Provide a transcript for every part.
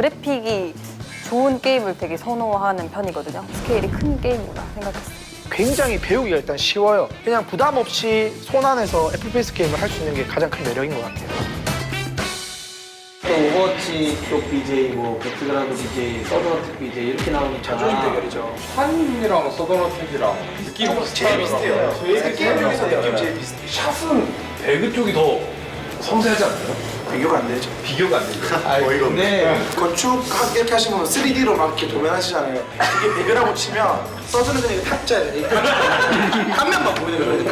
그래픽이 좋은 게임을 되게 선호하는 편이거든요. 스케일이 큰 게임이라 생각했어요. 굉장히 배우기가 일단 쉬워요. 그냥 부담 없이 손 안에서 FPS 게임을 할 수 있는 게 가장 큰 매력인 것 같아요. 또 오버워치 쪽 BJ, 뭐 배틀그라운드 BJ, 서든어택 BJ 이렇게 나오니까 자존심 대결이죠. 한이랑 서든어택이랑 느낌 제일 비슷해요. 제일 게임 중에서 비슷해요. 느낌 제일 비슷해요. 샷은 배그 쪽이 더 섬세하지 않나요? 비교가 안 되죠. 비교가 안 되죠. 어이가 없네. 건축 하- 이렇게 하시면 3D로 막 이렇게 도면하시잖아요. 이게 배그라고 치면 써주는 그냥 이거 탁자예요. 이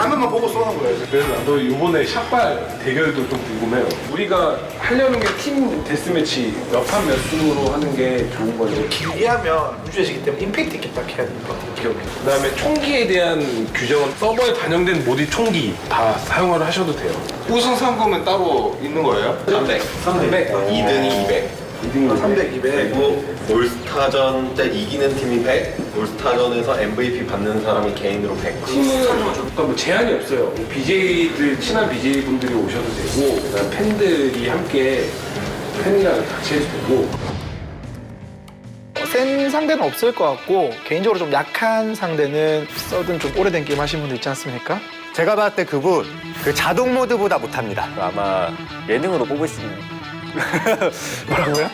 거예요. 단면만 보고 쏘는 거예요. 그래서 나도 이번에 샷발 대결도 좀 궁금해요. 우리가 하려는 게 팀 데스매치 몇 판 몇 승으로 하는 게 좋은 거죠. 길게 하면 우주의식이기 때문에 임팩트 있게 딱 해야 될것 같아요. 기억에. 그다음에 총기에 대한 규정은 서버에 반영된 모드 총기 다 사용을 하셔도 돼요. 우승 상금은 따로 있는 거예요? 300. 300. 2등이 200. 2등이 300, 200. 그리고 올스타전 때 이기는 팀이 100. 올스타전에서 MVP 받는 사람이 개인으로 100. 팀은 그러니까 뭐 제한이 없어요. BJ들 친한 BJ 분들이 오셔도 되고 그다음 팬들이 함께 팬이랑 같이 해도 되고 센 상대는 없을 것 같고 개인적으로 좀 약한 상대는 써든 좀 오래된 게임 하신 분들 있지 않습니까? 제가 봤을 때 그분 그 자동 모드보다 못합니다. 아마 예능으로 뽑을 수 있는 뭐라고요?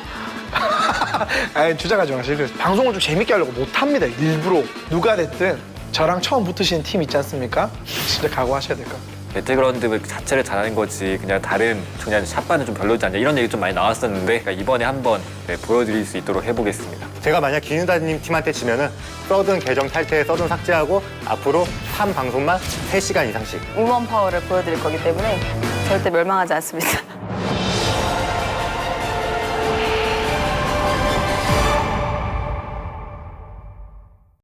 아니 주자가 정하실 거예요. 방송을 좀 재밌게 하려고 못합니다. 일부러 누가 됐든 저랑 처음 붙으신 팀 있지 않습니까? 진짜 각오하셔야 될 것 같아요. 배틀그라운드 자체를 잘하는 거지 그냥 다른 그냥 샷발은 좀 별로지 않냐 이런 얘기 좀 많이 나왔었는데 그러니까 이번에 한번 네, 보여드릴 수 있도록 해보겠습니다. 제가 만약 기누다님 팀한테 지면은 써든 계정 탈퇴, 써든 삭제하고 앞으로 한 방송만 3시간 이상씩 우먼 파워를 보여드릴 거기 때문에 절대 멸망하지 않습니다.